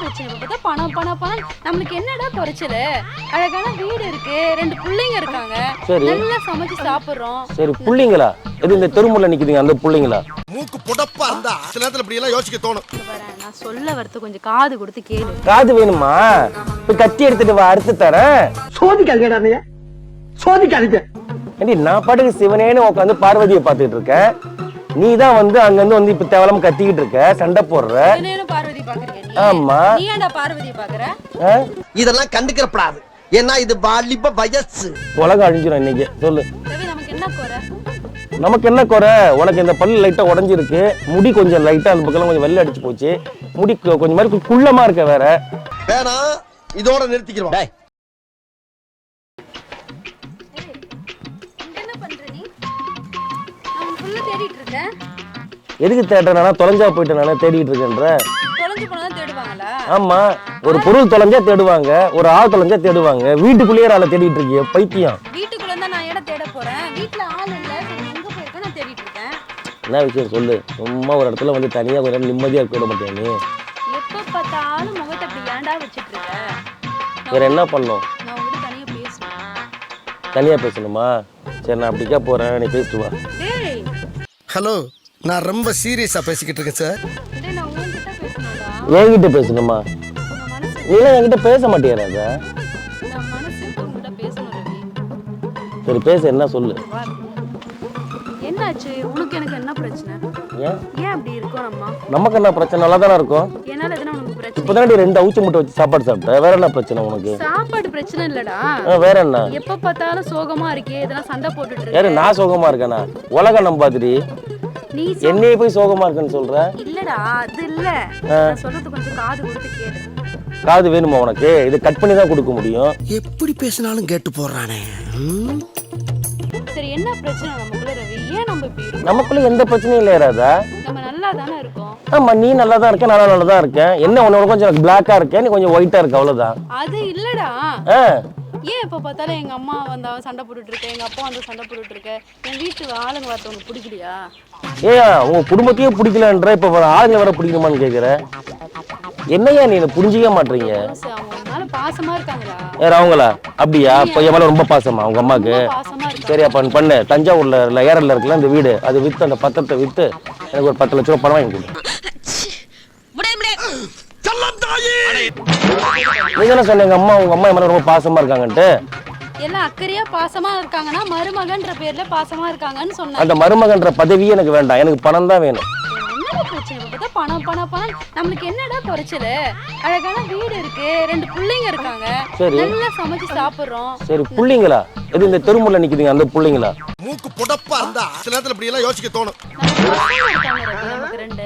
பிரச்சனை இப்ப பார்த்தா பணம் பணம் பணம். நம்மளுக்கு என்னடா குறைச்சல்? அழகான வீடு இருக்கு. ரெண்டு பிள்ளைங்க இருக்காங்க. சரி. நல்லா சமைச்சு சாப்பிடுறோம். சரி புள்ளிங்களா? எது இந்த தெருமுள்ள நிக்குதுங்க அந்த புள்ளிங்களா? மூக்கு புடப்பா இருந்தா சில நேரத்துல இப்படி எல்லாம் யோசிக்க தோணும். நான் சொல்ல வரது கொஞ்சம் காது கொடுத்து கேளு. காது வேணுமா? போய் கத்தி எடுத்துட்டு வா அறுத்து தரேன். சோதிக்காதீங்கடா நீ சோதிக்காதீங்க. நான் பாட்டுக்கு சிவனேன்னு உட்காந்து பார்வதியை பார்த்துட்டு இருக்கேன். நீ தான் வந்து அங்கிருந்து வந்து இப்ப தேவலாம கத்திக்கிட்டு இருக்க சண்டை போடுற. ஆமா. நீ ஏன்டா பார்வதியை பாக்குற ஆ? இதெல்லாம் கண்டுக்கிறப்படாது. ஏன்னா இது வாலிப வயசு. உலகம் அழிஞ்சிடும் இன்னைக்கு. சொல்லு. நமக்கு என்ன குறை? நமக்கு என்ன குறை? உனக்கு இந்த பல்லு லைட்டா உடஞ்சிருக்கு. முடி கொஞ்சம் லைட்டா அந்த பக்கம் கொஞ்சம் வெள்ளை அடிச்சு போச்சு. முடி கொஞ்சம் மாதிரி கு- குள்ளமா இருக்க வேற. வேணாம் இதோட நிறுத்திக்கிறோம் தேடிட்டு இருக்கேன். எதுக்கு தேடுறேனா தொலைஞ்சா போயிட்டு நானே தேடிட்டு இருக்கேன்ற. தொலைஞ்சு போனதான் தேடுவாங்களா? ஆமா. ஒரு பொருள் தொலைஞ்சா தேடுவாங்க ஒரு ஆள் தொலைஞ்சா தேடுவாங்க. வீட்டுக்குள்ளேயே ஆளை தேடிட்டு இருக்கிய பைத்தியம். வீட்டுக்குள்ள இருந்தா நான் இடம் தேட போறேன். வீட்ல ஆள் இல்ல சரி எங்க போயிருக்க நான் தேடிட்டு இருக்கேன். என்ன விஷயம் சொல்லு? சும்மா ஒரு இடத்துல வந்து தனியா கொஞ்ச நேரம் நிம்மதியா இருக்க விட மாட்டேன் நீ? எப்ப பார்த்தாலும் முகத்தை அப்படி ஏன்டா வச்சிட்டு இருக்க? வேற என்ன பண்ணோம் நான் உங்ககிட்ட தனியா பேசணும். தனியா பேசணுமா? சரி நான் அப்படிக்கா போறேன் நீ பேசிட்டு வா. ஹலோ நான் ரொம்ப சீரியஸா பேசிக்கிட்டு இருக்கேன் சார் என்கிட்ட பேசணுமா நீலாம் என்கிட்ட பேச பேசணும் ரவி சரி பேச என்ன சொல்லு. என்னாச்சு? உனக்கு எனக்கு என்ன பிரச்சனை? ஏன்? ஏன் அப்படி இருக்கோம் நம்ம? நமக்கு என்ன பிரச்சனை? நல்லா தானே இருக்கும். என்னால எதுனா உனக்கு பிரச்சனை இப்போதானே ரெண்டு அவுச்சு முட்டை வச்சு சாப்பாடு சாப்பிட்ட? வேற என்ன பிரச்சனை உனக்கு? சாப்பாடு பிரச்சனை இல்லடா. ஆ, வேற என்ன? எப்ப பார்த்தாலும் சோகமா இருக்கே இதெல்லாம் சண்டை போட்டுட்டு யாரு நான் சோகமா இருக்கேனா? உலகம் நம்பாதிரி நீ சோ- என்னையே போய் சோகமா இருக்கேன்னு சொல்ற? இல்லடா அது இல்ல. நான் சொல்றது கொஞ்சம் காது கொடுத்து கேளு. காது வேணுமா உனக்கு? இது கட் பண்ணி தான் கொடுக்க முடியும். எப்படி பேசினாலும் கேட்டு போடுறானே. ம்? சரி என்ன பிரச்சனை? நமக்குள்ள ரவி ஏன் நம்ம இப்படி இருக்கோம்? நமக்குள்ள எந்த பிரச்சனையும் இல்லை ராதா நம்ம நல்லா தானே இருக்கோம். ஆமா நீ நல்லா தான் இருக்க நான் நல்லா தான் இருக்கேன். என்ன உன்னோட கொஞ்சம் பிளாக்கா இருக்கேன் நீ கொஞ்சம் ஒயிட்டா இருக்க அவ்வளவுதான். அது இல்லடா. ஆ. ஏன் எப்ப பார்த்தாலும் எங்க அம்மா வந்தா சண்டை போட்டுட்டு இருக்க எங்க அப்பா வந்து சண்டை போட்டுட்டு இருக்க என் வீட்டு ஆளுங்க வரத்த உனக்கு பிடிக்கலையா? ஏன் உங்க குடும்பத்தையே பிடிக்கலன்ற இப்ப வர ஆளுங்க வர பிடிக்கணுமான்னு கேக்குற? என்னையா நீ என்னை புரிஞ்சிக்க மாட்டீங்க. அவங்க வேற அவங்களா? அப்படியா? இப்ப என் மேல ரொம்ப பாசமா உங்க அம்மாக்கு? ரொம்ப பாசமா இருக்காங்க. சரி அப்ப பண்ணு. தஞ்சாவூர்ல இல்ல ஏரல்ல இருக்குல்ல இந்த வீடு. அது வித்து அந்த பத்திரத்தை வித்து எனக்கு ஒரு பத்து லட்ச ரூபாய் பணம் வாங்கி கொடு. நீ தானே சொன்ன எங்க அம்மா உங்க அம்மா என் மேல ரொம்ப பாசமா இருக்காங்கன்ட்டு. எல்லாம் அக்கறையா பாசமா இருக்காங்கன்னா மருமகன்ற பேர்ல பாசமா இருக்காங்கன்னு சொன்னாங்க. அந்த மருமகன்ற பதவியே எனக்கு வேண்டாம். எனக்கு பணம் தான் வேணும். பணம் பணம் பணம். நம்மளுக்கு என்னடா குறைச்சல்? அழகான வீடு இருக்கு. ரெண்டு பிள்ளைங்க இருக்காங்க. சரி. நல்லா சமைச்சு சாப்பிடுறோம். சரி புள்ளிங்களா? எது இந்த தெருமுள்ள நிக்குதுங்க அந்த புள்ளிங்களா? மூக்கு புடப்பா இருந்தா சில நேரத்துல இப்படி எல்லாம் யோசிக்க தோணும். நம்ம பசங்க இருக்காங்க ரவி, நமக்கு ரெண்டு.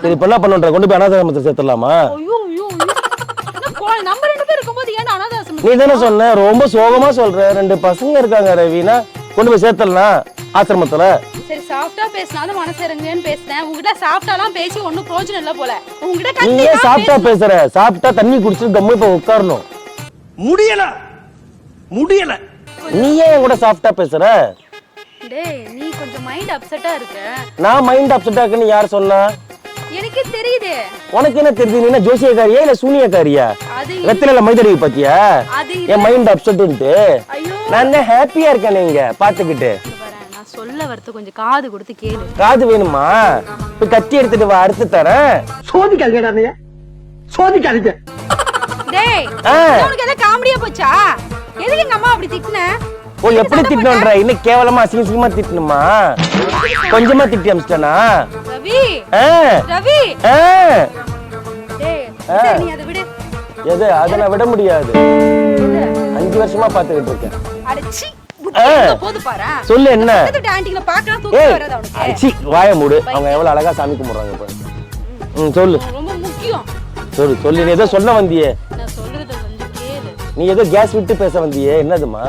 சரி இப்ப என்ன பண்ணுன்ற? கொண்டு போய் அனாதாரமத்தை சேர்த்துடலாமா? ஐயோ ஐயோ ஐயோ. என்ன குழந்தை- நம்ம ரெண்டு பேரும் இருக்கும்போது ஏன் அனாதாசம் நீ தானே சொன்ன ரொம்ப சோகமா சொல்ற. ரெண்டு பசங்க இருக்காங்க ரவினா. கொண்டு போய் சேர்த்தலாம் ஆசிரமத்துல. பேசினாலும் மனசு இறங்குவேன்னு பேசினேன் உங்ககிட்ட சாஃப்டாலாம் பேசி ஒன்றும் பிரயோஜனம் இல்லை போல. உங்ககிட்ட நீ ஏன் சாப்பிட்டா பேசுற. சாப்பிட்டா தண்ணி குடிச்சு கம்மி இப்ப உட்காரணும். முடியல. முடியல. நீ ஏன் என் கூட சாப்பிட்டா பேசுற? டேய் நீ கொஞ்சம் மைண்ட் அப்செட்டா இருக்க. நான் மைண்ட் அப்செட்டா இருக்குன்னு யார் சொன்னா? எனக்கே தெரியுது. உனக்கு என்ன தெரியுது? நீ என்ன ஜோசியக்காரியா இல்ல சூனியக்காரியா? அது வெத்தில மைதடி பாத்தியா? என் மைண்ட் ஐயோ. நான் தான் ஹாப்பியா இருக்கேன் நீங்க பாத்துக்கிட்டு வரது கொஞ்சம் காது கொடுத்து கேளு. காது வேணுமா? போய் கத்தி எடுத்துட்டு வா அறுத்து தரேன். சோதிக்காதீங்கடா சோதிக்காதீங்க. டேய் உனக்கு எல்லாம் காமெடியா போச்சா? எதுக்கு எங்க அம்மா அப்படி திட்டுன? ஓ எப்படி திட்டணுன்ற இன்னும் கேவலமா அசிங்க அசிங்கமா திட்டணுமா கொஞ்சமா திட்டி அமிச்சிட்டனா? ரவி ஆ. ரவி. ஆ. டேய் சரி, நீ அதை விடு. எது? அதை நான் விட முடியாது. அஞ்சு வருஷமா பாத்துக்கிட்டு இருக்கேன். அடச்சி சொல்லு என்ன? அடிச்சி வாய மூடு. அவங்க எவ்வளவு அழகா சாமி கும்பிடுறாங்க இப்ப. ம். சொல்லு. சொல்லு சொல்லு. நீ ஏதோ சொல்ல வந்தியே. நீ ஏதோ கேஸ் விட்டு பேச வந்தியே. என்னதுமா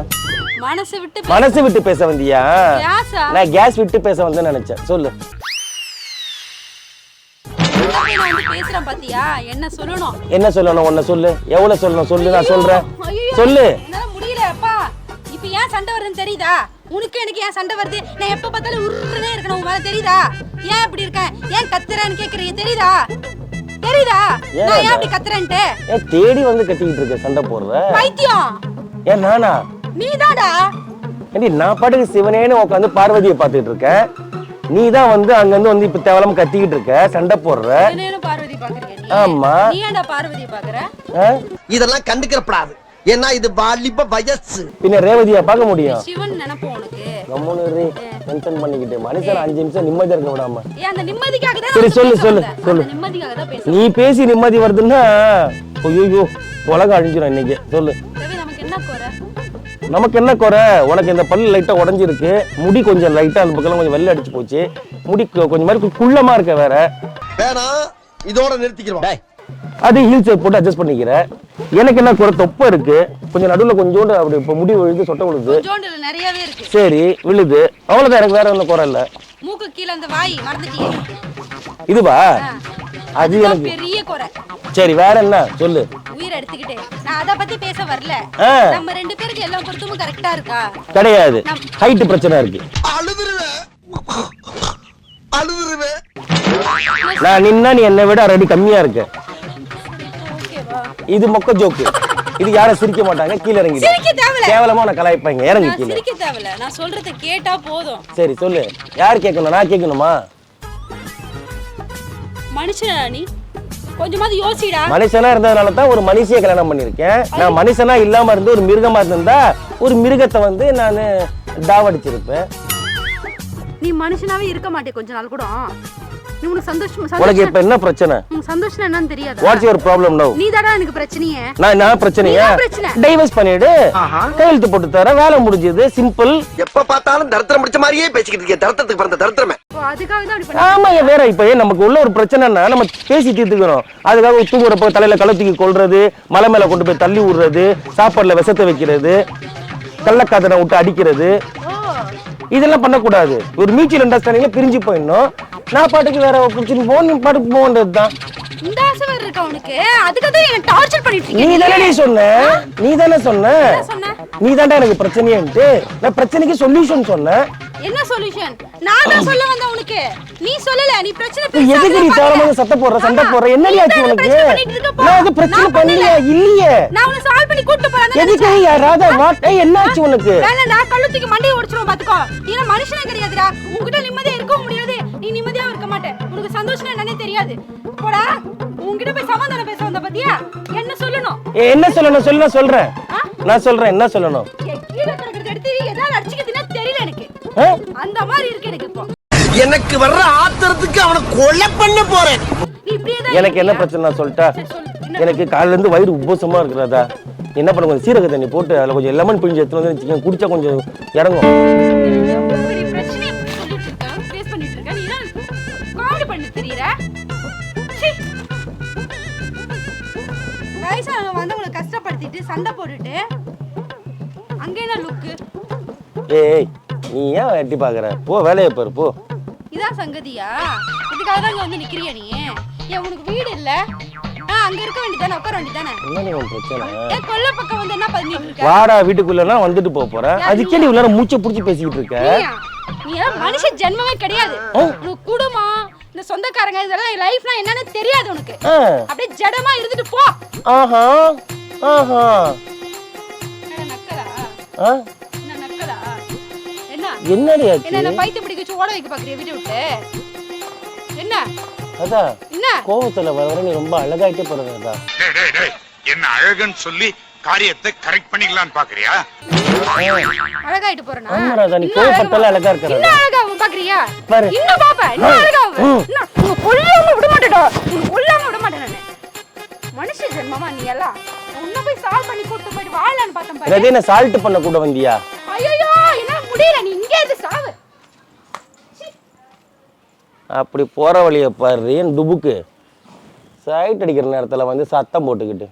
மனசு விட்டு மனசு விட்டு பேச வந்தியா? நான் கேஸ் விட்டு பேச வந்தேன்னு நினைச்சேன். சொல்லு. என்ன சொல்லணும்? என்ன சொல்லணும்? உன்னை சொல்லு. எவ்வளவு சொல்லணும்? சொல்லு நான் சொல்றேன். சொல்லு. ஏன் சண்டை வருதுன்னு தெரியுதா? உனக்கு எனக்கு ஏன் சண்டை வருது? நான் எப்ப பார்த்தாலும் உருன்னே இருக்கணும் உன் மேல தெரியுதா? ஏன் இப்படி இருக்கேன் ஏன் கத்துறேன்னு கேக்குறீங்க தெரியுதா? தெரியுதா? நான் ஏன்? அப்படி கத்துறேன்ட்டு? ஏன் தேடி வந்து கத்திக்கிட்டு இருக்க சண்டை போடுற பைத்தியம்! ஏன் நானா? நீதாடா ஏண்டி நான் பாட்டுக்கு சிவனேன்னு உட்காந்து பார்வதியை பார்த்துட்டு இருக்கேன். நீ தான் வந்து அங்கிருந்து வந்து இப்ப தேவலாம கத்திக்கிட்டு இருக்க சண்டை போடுற. பார்வதி பாக்குறீங்க ஆமா. நீ ஏன்டா பார்வதி பாக்குற ஆ? இதெல்லாம் கண்டுக்கிறப்படாது. ஏன்னா இது வாலிப வயசு. பின்ன ரேவதியா பார்க்க முடியும். சிவன் நினைப்போம் உனக்கு. கம்முனு டென்ஷன் பண்ணிக்கிட்டு மனுஷன் அஞ்சு நிமிஷம் நிம்மதியா இருக்க விடாம. ஏன் அந்த நிம்மதிக்காக தான் சரி, சொல்லு, பேச சொல்லு. சொல்லு. நிம்மதிக்காக தான் பேசுறேன். நீ பேசி நிம்மதி வருதுன்னா ஐயோ உலகம் அழிஞ்சிடும் இன்னைக்கு. சொல்லு. நமக்கு என்ன குறை? நமக்கு என்ன குறை? உனக்கு இந்த பல்லு லைட்டா உடஞ்சிருக்கு. முடி கொஞ்சம் லைட்டா அந்த பக்கம் கொஞ்சம் வெள்ளை அடிச்சு போச்சு. முடி கொஞ்சம் மாதிரி கு- குள்ளமா இருக்க வேற. வேணாம் இதோட நிறுத்திக்கிறோம் அது ஹீல்ஸ் போட்டு அட்ஜஸ்ட் பண்ணிக்கிற எனக்கு என்ன குறை? தொப்பை இருக்கு. கொஞ்சம் நடுவுல கொஞ்சோண்டு அப்படி இப்போ முடி விழுது சொட்டை விழுது. ஜோண்டுல நிறையவே இருக்கு. சரி விழுது. அவ்வளவுதான் எனக்கு வேற ஒன்றும் குறை இல்லை. மூக்கு கீழ அந்த வாய் இதுவா. அது எனக்கு பெரிய குறை. சரி வேற என்ன? சொல்லு. உயிர் எடுத்துக்கிட்டு நான் அத பத்தி பேச வரல. ஆ. நம்ம ரெண்டு பேருக்கு எல்லா பொருத்தமும் கரெக்டா இருக்கா? கிடையாது. ஹைட் பிரச்சனை இருக்கு. நான் நின்னா நீ என்னை விட ரெடி கம்மியா இருக்க. ஓகேவா இது மொக்க ஜோக்கு இது யாரும் சிரிக்க மாட்டாங்க கீழே இறங்கி சிரிக்க தேவையில்ல. கேவலமா உன்னை கலாய்ப்பாங்க இறங்கி நான் கீழே. சிரிக்க தேவையில்ல. நான் சொல்றத கேட்டா போதும். சரி சொல்லு. யார் கேட்கணும்? நான் கேட்கணுமா? மனுஷனா நீ? கொஞ்சமாவது யோசிடா. மனுஷனா இருந்ததுனால தான் ஒரு மனுஷியை கல்யாணம் பண்ணியிருக்கேன். நான் மனுஷனா இல்லாம இருந்து ஒரு மிருகமா இருந்திருந்தா ஒரு மிருகத்தை வந்து நான் டாவடிச்சிருப்பேன் நீ மனுஷனாவே இருக்க மாட்டே கொஞ்ச நாள் கூட. நீ உனக்கு சந்தோஷம் உனக்கு இப்ப என்ன பிரச்சனை? உனக்கு சந்தோஷம் என்னன்னு தெரியாதா? வாட்ஸ் யுவர் ப்ராப்ளம் நோ நீ எனக்கு பிரச்சனையே. நான் என்ன பிரச்சனையா. டைவர்ஸ் பண்ணிடு. கையெழுத்து போட்டு தர வேலை முடிஞ்சது சிம்பிள் எப்ப பார்த்தாலும் தரித்திரம் முடிச்ச மாதிரியே பேசிக்கிட்டு இருக்கேன் தரித்திரத்துக்கு பிறந்த தரித்திரமே. ஆமா வேற இப்ப ஏன் நமக்கு உள்ள ஒரு பிரச்சனைனா நம்ம பேசி தீர்த்துக்கிறோம் அதுக்காக தூங்குறப்ப தலையில கழுத்துக்கு கொள்றது மலை மேல கொண்டு போய் தள்ளி விடுறது சாப்பாடுல விஷத்தை வைக்கிறது கள்ளக்காதனை விட்டு அடிக்கிறது. இதெல்லாம் பண்ணக்கூடாது. ஒரு மியூச்சுவல் அண்டர்ஸ்டாண்டிங்ல பிரிஞ்சு போயிடணும். நான் பாட்டுக்கு வேற பிடிச்சின்னு போ நீ பாட்டுக்கு போன்றது தான் இந்த ஆசை வேற இருக்கா உனக்கு? அதுக்காக தான் என்ன டார்ச்சர் பண்ணிட்டு நீ தானே சொன்ன? நீ தானே சொன்ன? நீ தான்டா எனக்கு பிரச்சனையன்ட்டு. நான் பிரச்சனைக்கு சொல்யூஷன் சொன்னேன் என்ன சொல்யூஷன் நான் தான் சொல்ல வந்தேன் உனக்கு. நீ சொல்லல நீ பிரச்சனை நீ பெருசா எதுக்கு நீ பாருங்க. சத்த போடுற? சண்டை. போடுற? என்னடி நீ ஆச்சு உனக்கு? பிரச்சனை. நான் நான் பண்ணலையே? பண்ணல. இல்லையே. நான் உன்னை சால்வ் பண்ணி கூட்டு போறேன். எதுக்கு யாராவது வாட்? என்ன ஆச்சு உனக்கு? வேணா கழுத்துக்கு மண்டையை பாத்துக்கோ. நீ என்ன மனுஷனே கிடையாதுடா. உன்கிட்ட நிம்மதியா இருக்கவும் முடியாது. நீ நிம்மதியா இருக்க மாட்டே. உனக்கு சந்தோஷம் என்னன்னே தெரியாது. போடா. உன்கிட்ட போய் சமாதானம் பேச வந்த பாத்தியா? என்ன சொல்லணும்? என்ன சொல்லணும்? சொல்லு நான் சொல்றேன். நான் சொல்றேன். என்ன சொல்லணும்? கீழே கிடக்கிறத எடுத்து ஏதாவது அடிச்சுக்கிறதுனா தெரியல எனக்கு? அந்த மாதிரி இருக்கு எனக்கு இப்போ. எனக்கு வர்ற ஆத்திரத்துக்கு அவனை கொலை பண்ண போறேன். எனக்கு என்ன? பிரச்சனை? நான் சொல்லிட்டா எனக்கு காலையில இருந்து வயிறு உப்பசமா இருக்கிறதா என்ன பண்ண கொஞ்சம் சீரக தண்ணி போட்டு அதில் கொஞ்சம் லெமன் பிழிஞ்சு எடுத்து வந்து வச்சுக்கோங்க குடிச்சா கொஞ்சம் இறங்கும். கஷ்டப்படுத்திட்டு சண்டை போட்டுட்டு அங்க என்ன லுக்கு ஏய் நீ ஏன் எட்டி பாக்குற? போ வேலையை பாரு போ. இதான் சங்கதியா? இதுக்காக தான் இங்க வந்து நிக்கிறியா நீ? ஏன் உனக்கு வீடு இல்ல? அங்க இருக்க வேண்டியதானே உட்கார வேண்டியதானே என்ன உன் பிரச்சனை? ஏன் கொல்லை பக்கம் வந்து என்ன பண்ணிட்டு இருக்க? வாடா வீட்டுக்குள்ளனா வந்துட்டு போக போறேன் அதுக்கே நீ மூச்சை புடிச்சு பேசிக்கிட்டு இருக்க? நீ மனுஷ ஜென்மமே கிடையாது. உனக்கு குடும்பம் இந்த சொந்தக்காரங்க இதெல்லாம் லைஃப்னா என்னன்னு தெரியாது உனக்கு. அப்படியே ஜடமா இருந்துட்டு போ. ஆஹா ஆஹா. என்னடி என்ன ஆச்சு? என்ன பைத்தியம் பிடிக்க வச்சு ஓட வைக்க பாக்குறிய வீட்டை விட்டு? என்ன? அதான். என்ன? கோவத்துல வர வர நீ ரொம்ப அழகாயிட்டே போறது அதான் டேய், டேய், டேய், என்ன அழகுன்னு சொல்லி காரியத்தை கரெக்ட் பண்ணிக்கலாம்னு பாக்குறியா? அழகாயிட்டு போறனா? ஆமா ராதா, நீ கோவப்பட்டாலே அழகா- அழகா இருக்க ராதா. இன்னும் அழகாவும் பாக்குறியா? பாரு. இன்னும் பாப்ப? இன்னும் அழகாவும் இன்னும். உன்னை கொல்லாம விட மாட்டேடா உன்னை கொல்லாம விட மாட்டேன் நானு. மனுஷ ஜென்மமா நீ எல்லாம். உன்னை போய் சால்வ் பண்ணி கூட்டு போயிட்டு வாழலான்னு பார்த்தேன் பாரு. ரதி என்ன சால்ட் பண்ண கூட வந்தியா? ஐயோ என்னால முடியல. நீ இங்கே இருந்து சாவு அப்படி போகிற வழியை பாரு துபுக்கு டுபுக்கு? சைட் அடிக்கிற நேரத்தில் வந்து சத்தம் போட்டுக்கிட்டு.